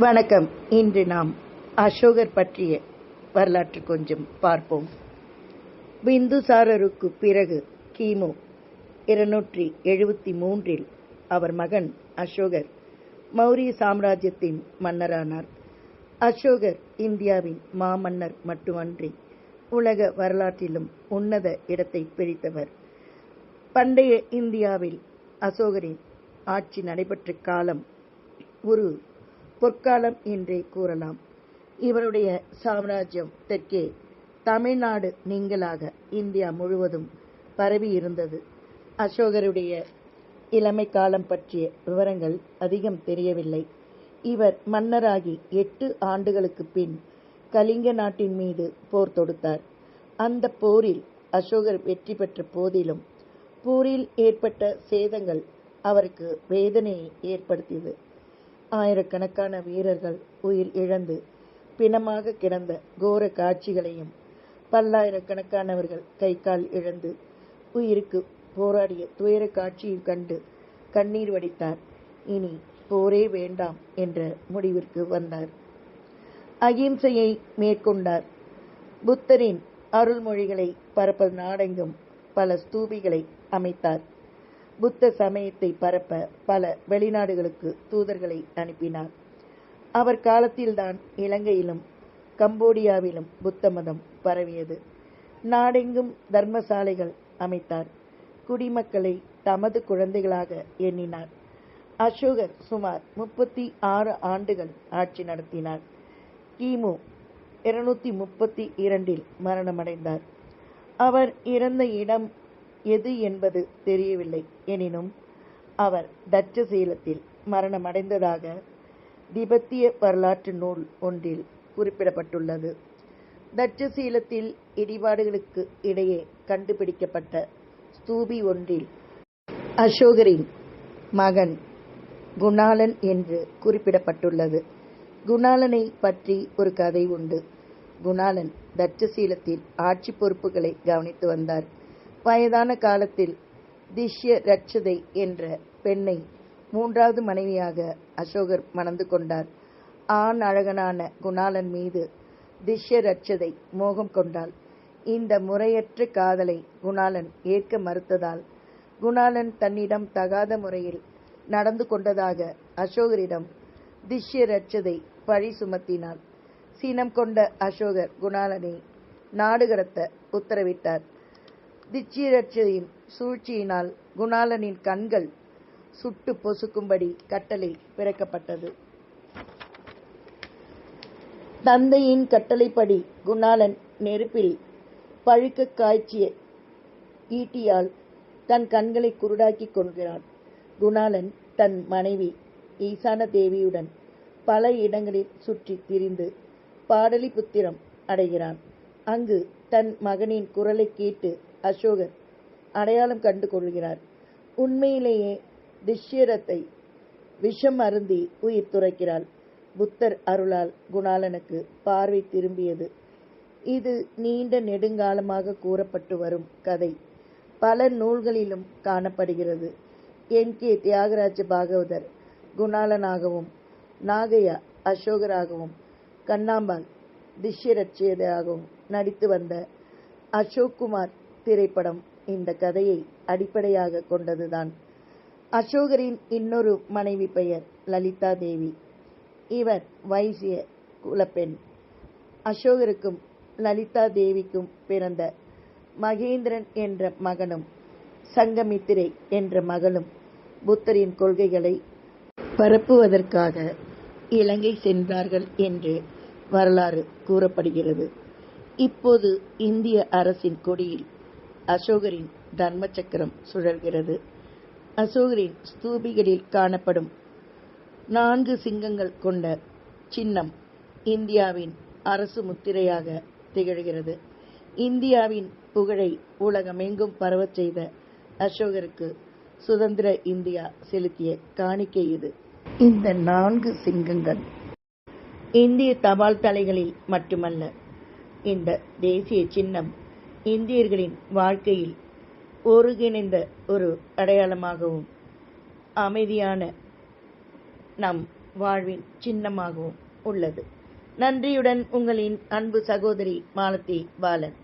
வணக்கம். இன்று நாம் அசோகர் பற்றிய வரலாற்று கொஞ்சம் பார்ப்போம். பிந்துசாரருக்கு பிறகு கிமு இருநூற்றி எழுபத்தி மூன்றில் அவர் மகன் அசோகர் மௌரிய சாம்ராஜ்யத்தின் மன்னரானார். அசோகர் இந்தியாவின் மாமன்னர் மட்டுமன்றி உலக வரலாற்றிலும் உன்னத இடத்தை பிரித்தவர். பண்டைய இந்தியாவில் அசோகரின் ஆட்சி நடைபெற்ற காலம் ஒரு பொற்காலம் என்றே கூறலாம். இவருடைய சாம்ராஜ்யம் தெற்கே தமிழ்நாடு நீங்களாக இந்தியா முழுவதும் பரவி இருந்தது அசோகருடைய இளமை காலம் பற்றிய விவரங்கள் அதிகம் தெரியவில்லை. இவர் மன்னராகி எட்டு ஆண்டுகளுக்கு பின் கலிங்க நாட்டின் மீது போர் தொடுத்தார். அந்த போரில் அசோகர் வெற்றி பெற்ற போதிலும் போரில் ஏற்பட்ட சேதங்கள் அவருக்கு வேதனையை ஏற்படுத்தியது. ஆயிரக்கணக்கான வீரர்கள் உயிர் இழந்து பிணமாக கிடந்த கோர காட்சிகளையும் பல்லாயிரக்கணக்கானவர்கள் கை கால் இழந்து உயிருக்கு போராடிய துயர காட்சியும் கண்டு கண்ணீர் வடித்தார். இனி போரே வேண்டாம் என்ற முடிவிற்கு வந்தார். அகிம்சையை மேற்கொண்டார். புத்தரின் அருள்மொழிகளை பரப்ப நாடெங்கும் பல ஸ்தூபிகளை அமைத்தார். புத்த சமயத்தை பரப்ப பல வெளிநாடுகளுக்கு தூதர்களை அனுப்பினார். அவர் காலத்தில்தான் இலங்கையிலும் கம்போடியாவிலும் புத்த மதம் பரவியது. நாடெங்கும் தர்மசாலைகள் அமைத்தார். குடிமக்களை தமது குழந்தைகளாக எண்ணினார். அசோகர் சுமார் முப்பத்தி ஆறு ஆண்டுகள் ஆட்சி நடத்தினார். கிமு இருநூத்தி முப்பத்தி இரண்டில் மரணமடைந்தார். அவர் இறந்த இடம் எது என்பது தெரியவில்லை. எனினும் அவர் தட்சசீலத்தில் மரணமடைந்ததாக திபெத்திய வரலாற்று நூல் ஒன்றில் குறிப்பிடப்பட்டுள்ளது. தட்சசீலத்தில் இடிபாடுகளுக்கு இடையே கண்டுபிடிக்கப்பட்ட ஸ்தூபி ஒன்றில் அசோகரின் மகன் குணாலன் என்று குறிப்பிடப்பட்டுள்ளது. குணாலனை பற்றி ஒரு கதை உண்டு. குணாலன் தட்சசீலத்தில் ஆட்சி பொறுப்புகளை கவனித்து வந்தார். வயதான காலத்தில் திஷ்ய ரட்சதை என்ற பெண்ணை மூன்றாவது மனைவியாக அசோகர் மணந்து கொண்டார். ஆண் அழகனான குணாலன் மீது திஷ்ய ரட்சதை மோகம் கொண்டாள். இந்த முறையற்ற காதலை குணாலன் ஏற்க மறுத்ததால் குணாலன் தன்னிடம் தகாத முறையில் நடந்து கொண்டதாக அசோகரிடம் திஷ்ய ரட்சதை பழி சுமத்தினாள். சீனம் கொண்ட அசோகர் குணாலனை நாடுகடத்த உத்தரவிட்டார். திச்சீரட்சியின் சூழ்ச்சியினால் குணாலனின் கண்கள் சுட்டு பொசுக்கும்படி கட்டளை பிறக்கப்பட்டது. தந்தையின் கட்டளைப்படி குணாலன் நெருப்பில் பழுக்க காய்ச்சிய ஈட்டியால் தன் கண்களை குருடாக்கிக் கொள்கிறான். குணாலன் தன் மனைவி ஈசான தேவியுடன் பல இடங்களில் சுற்றி திரிந்து பாடலிபுத்திரம் அடைகிறான். அங்கு தன் மகனின் குரலை கேட்டு அசோகர் அடையாளம் கண்டு கொள்கிறார். உண்மையிலேயே திஷ்யரத்தை விஷம் அருந்தி உயிர் துறக்கிறாள். புத்தர் அருளால் குணாலனுக்கு பார்வை திரும்பியது. இது நீண்ட நெடுங்காலமாக கூறப்பட்டு வரும் கதை. பல நூல்களிலும் காணப்படுகிறது. என். கே. தியாகராஜ பாகவதர் குணாலனாகவும் நாகையா அசோகராகவும் கண்ணாம்பாள் திஷ்யரட்சியதாகவும் நடித்து வந்த அசோக்குமார் திரைப்படம் இந்த கதையை அடிப்படையாக கொண்டதுதான். அசோகரின் இன்னொரு மனைவி பெயர் லலிதா தேவி. இவர் வைசிய குலப்பெண். அசோகருக்கும் லலிதா தேவிக்கும் பிறந்த மகேந்திரன் என்ற மகனும் சங்கமித்திரை என்ற மகளும் புத்தரின் கொள்கைகளை பரப்புவதற்காக இலங்கை சென்றார்கள் என்று வரலாறு கூறப்படுகிறது. இப்போது இந்திய அரசின் கொடியில் அசோகரின் தர்ம சக்கரம் சுழல்கிறது. அசோகரின் ஸ்தூபிகளில் காணப்படும் நான்கு சிங்கங்கள் கொண்ட சின்னம் இந்தியாவின் அரசு முத்திரையாக திகழ்கிறது. இந்தியாவின் புகழை உலகமெங்கும் பரவச் செய்த அசோகருக்கு சுதந்திர இந்தியா செலுத்திய காணிக்கை இது. இந்த நான்கு சிங்கங்கள் இந்திய தபால் தலைகளில் மட்டுமல்ல இந்த தேசிய சின்னம் இந்தியர்களின் வாழ்க்கையில் ஒருங்கிணைந்த ஒரு அடையாளமாகவும் அமைதியான நம் வாழ்வின் சின்னமாகவும் உள்ளது. நன்றியுடன் உங்களின் அன்பு சகோதரி மாலதி பாலன்.